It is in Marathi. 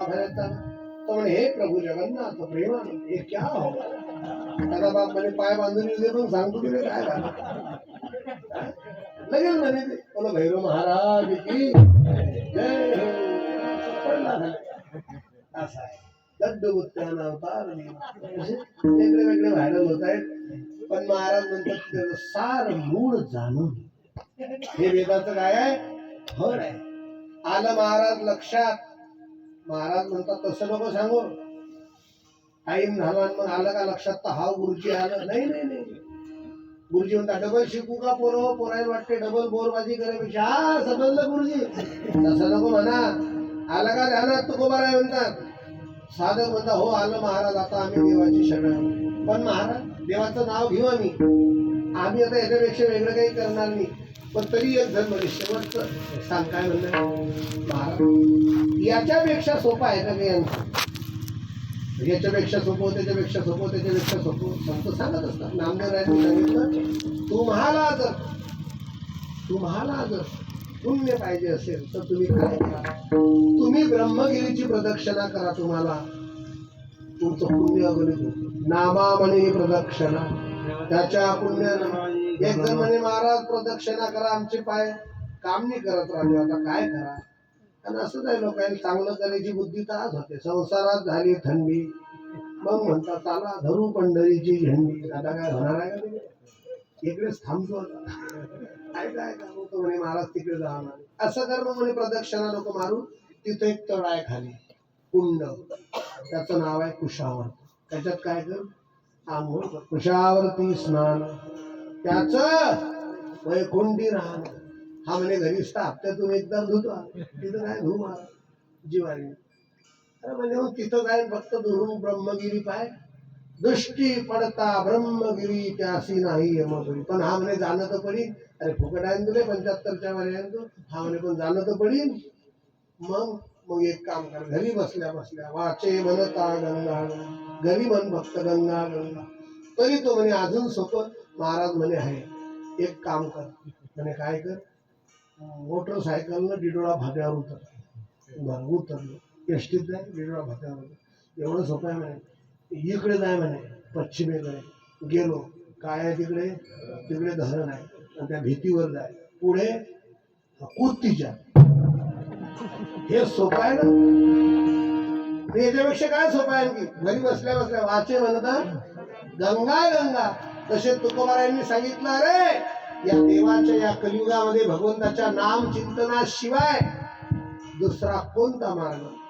पण हे प्रभू जगन्नाथ प्रेमान हे क्या हो दादा बाप म्हणे पाय बांधून येऊ पण सांगतो की काय झालं? लगेच म्हणे ते बोलो भैरव महाराज की जय हो. पडला झाला. आहे. दड्ड बुत्त्यानं अवतार वेगळे वेगळे व्हायरल होत आहेत. पण महाराज म्हणतात त्याचं सार मूळ जाणून हे वेदाचं काय आहे? फळ आहे. आलं महाराज लक्षात. महाराज म्हणतात तसं नको सांगू. टाईम झाला मग आलं का लक्षात तर हा गुरुजी आलं. नाही नाही नाही. गुरुजी म्हणता डबल शिकू का पोरं? पोरायला वाटते डबल बोरबाजी करायपेक्षा हा समजलं गुरुजी. तसं नको म्हणा. आलं का ध्यानात? तुकोबा राय म्हणतात. साधक म्हणता हो आलं महाराज आता आम्ही देवाची शरण पण महाराज देवाचं नाव घेऊ आम्ही. आम्ही आता याच्यापेक्षा वेगळं काही करणार नाही. पण तरी एक धर्म म्हणजे शेवटचं सांग काय महाराज याच्यापेक्षा सोपं आहे का नाही म्हणजे याच्यापेक्षा सोपं त्याच्यापेक्षा सोपं त्याच्यापेक्षा सोपं. संत सांगत असतात नामदेवरायांनी सांगितलं तुम्हाला जर तुम्हाला जर पुण्य पाहिजे असेल तर तुम्ही काय करा? तुम्ही ब्रह्मगिरीची प्रदक्षिणा करा तुम्हाला. तुमचं पुण्य अगदी होतं. नामामणी प्रदक्षिणा. त्याच्या पुण्यानं एक जण म्हणे महाराज प्रदक्षिणा करा आमचे पाय काम नाही करत राहिले आता काय करा? आणि असं नाही लोकांनी चांगलं करायची बुद्धी तर आज होते. संसारात झाली थंडी. मग म्हणतात चला धरू पंढरीची झंडी. आता काय होणार आहे का इकडेच थांबतो काय काय म्हणे महाराज तिकडे जाणार. असं कर मग म्हणे प्रदक्षिणा नको मारू. तिथं एक तळ आहे खाली कुंड त्याचं नाव आहे कुशावर. त्याच्यात काय कर? कुशावरती स्नान. त्याच वैकुंठी राहण. हा म्हणे घरीच हप्त्यातून एकदा धुतो तिथं काय धु मारा अरे म्हणजे मग तिथं काय फक्त धुरून ब्रह्मगिरी पाय. दृष्टी पडता ब्रह्मगिरी त्यासी नाही यमपुरी पण हा म्हणे जाणं तर पडीन. अरे फुकट आहे तुले पंच्याहत्तरच्या पर्यंत हा म्हणे पण जाणं तर पडीन. मग मग एक काम कर घरी बसल्या बसल्या वाचे मनता गंगा गंगा. घरी म्हण भक्त गंगा गंगा. तरी तो म्हणे अजून सोपं महाराज म्हणे आहे. एक काम कर म्हणे काय कर? मोटरसायकलनं डिडोळा भाग्यावर उतर. उतरलो एसटीत जाय डिडोळा भाग्यावर उतर. एवढं सोपं आहे म्हणे. इकडे जाय म्हणे पश्चिमेकडे. गेलो काय आहे तिकडे? तिकडे धरण आहे. आणि त्या भीतीवर जाय. पुढे कुत्तीच्या हे सोपं आहे ना? याच्यापेक्षा काय सोपं आहे की घरी बसल्या बसल्या वाचे म्हणतात गंगा गंगा. तसे तुकोबारायांनी सांगितलं अरे या देवाच्या या कलियुगामध्ये भगवंताच्या नाम चिंतनाशिवाय दुसरा कोणता मार्ग